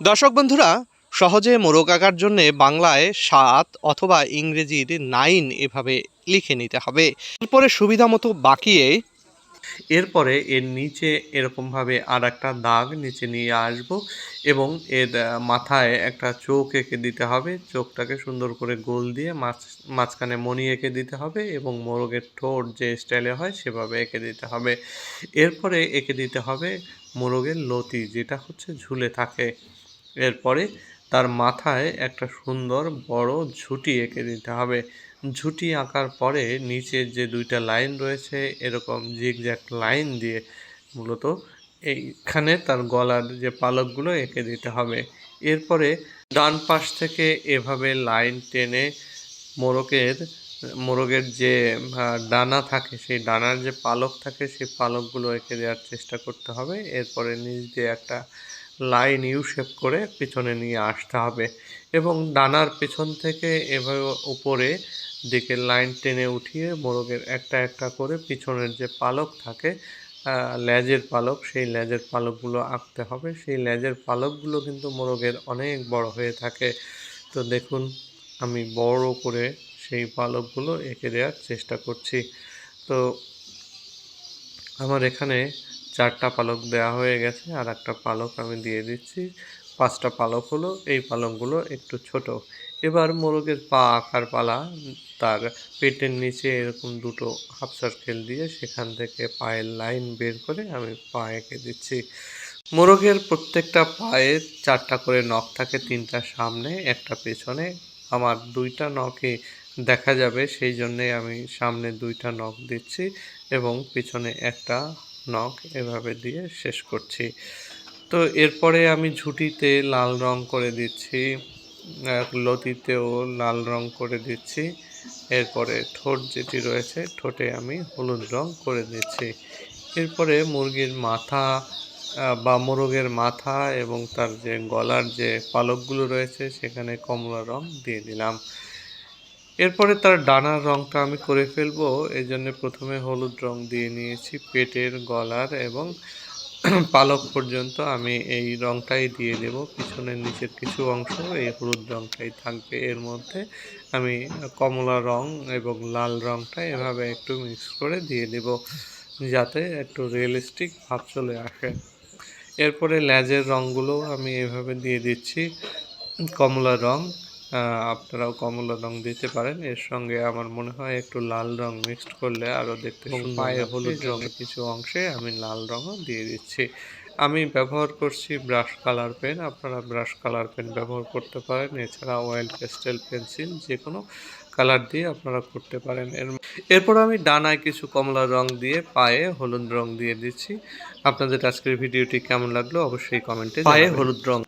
দর্শক বন্ধুরা, সহজে মোরগ আঁকার জন্য বাংলায় সাত অথবা ইংরেজির নাইন এভাবে লিখে নিতে হবে। এরপরে সুবিধা মতো বাকিয়ে এরপরে এর নিচে এরকমভাবে আর একটা দাগ নিচে নিয়ে আসব এবং এর মাথায় একটা চোখ এঁকে দিতে হবে। চোখটাকে সুন্দর করে গোল দিয়ে মাছ, মাঝখানে মণি এঁকে দিতে হবে এবং মোরগের ঠোঁট যে স্টাইলে হয় সেভাবে এঁকে দিতে হবে। এরপরে এঁকে দিতে হবে মোরগের লতি, যেটা হচ্ছে ঝুলে থাকে। এরপরে তার মাথায় একটা সুন্দর বড় ঝুঁটি এঁকে দিতে হবে। ঝুঁটি আঁকার পরে নিচে যে দুইটা লাইন রয়েছে, এরকম জিগজ্যাগ লাইন দিয়ে মূলত এইখানে তার গলার যে পালকগুলো এঁকে দিতে হবে। এরপরে ডান পাশ থেকে এভাবে লাইন টেনে মোরগের মোরগের যে ডানা থাকে, সেই ডানার যে পালক থাকে, সেই পালকগুলো এঁকে দেওয়ার চেষ্টা করতে হবে। এরপরে নিচ দিয়ে একটা লাইন ইউ শেপ করে পিছনে নিয়ে আসতে হবে এবং ডানার পেছন থেকে এভাবে উপরে দিকে লাইন টেনে উঠিয়ে মোরগের একটা একটা করে পিছনের যে পালক থাকে লেজের পালক, সেই লেজের পালকগুলো আঁকতে হবে। সেই লেজের পালকগুলো কিন্তু মোরগের অনেক বড় হয়ে থাকে। তো দেখুন, আমি বড় করে সেই পালকগুলো এঁকে দেওয়ার চেষ্টা করছি। তো আমার এখানে চারটা পালক দেওয়া হয়ে গেছে, আর একটা পালক আমি দিয়ে দিচ্ছি। পাঁচটা পালক হলো, এই পালকগুলো একটু ছোট। এবার মোরগের পা আকার পালা, তার পেটের নিচে এরকম দুটো হাফ সার্কেল দিয়ে সেখান থেকে পায়ের লাইন বের করে আমি পা এঁকে দিচ্ছি। মোরগের প্রত্যেকটা পায়ে চারটা করে নখ থাকে তিনটা সামনে, একটা পেছনে। আমার দুইটা নখে দেখা যাবে, সেই জন্যে আমি সামনে দুইটা নখ দিচ্ছি এবং পিছনে একটা নখ এভাবে দিয়ে শেষ করছি। তো এরপরে আমি ঝুঁটিতে লাল রং করে দিচ্ছি লতিতেও লাল রং করে দিচ্ছি। এরপরে ঠোঁট যেটি রয়েছে, ঠোঁটে আমি হলুদ রং করে দিচ্ছি। এরপরে মুরগির মাথা বা মোরগের মাথা এবং তার যে গলার যে পালকগুলো রয়েছে, সেখানে কমলা রং দিয়ে দিলাম। এরপরে তার ডানার রংটা আমি করে ফেলব। এই জন্য প্রথমে হলুদ রং দিয়ে নিয়েছি পেটের, গলার এবং পালক পর্যন্ত আমি এই রংটাই দিয়ে দেব। পিছনের নিচের কিছু অংশ এই হলুদ রংটাই থাকবে। এর মধ্যে আমি কমলা রং এবং লাল রংটা এভাবে একটু মিক্স করে দিয়ে দেব যাতে একটু রিয়েলিস্টিক ভাব চলে আসে। এরপরে ল্যাজের রঙগুলো আমি এভাবে দিয়ে দিচ্ছি। কমলা রং আপনারাও কমলা রং দিতে পারেন। এর সঙ্গে আমার মনে হয় একটু লাল রং মিক্সড করলে আরও দেখতে পায়ে হলুদ রঙের কিছু অংশে আমি লাল রঙও দিয়ে দিচ্ছি। আমি ব্যবহার করছি ব্রাশ কালার পেন আপনারা ব্রাশ কালার পেন ব্যবহার করতে পারেন। এছাড়া অয়েল পেস্টেল পেন্সিল যে কোনো কালার দিয়ে আপনারা করতে পারেন। এর এরপর আমি ডানায় কিছু কমলা রং দিয়ে পায়ে হলুদ রং দিয়ে দিচ্ছি। আপনাদের আজকের ভিডিওটি কেমন লাগল অবশ্যই কমেন্টে পায়ে হলুদ রং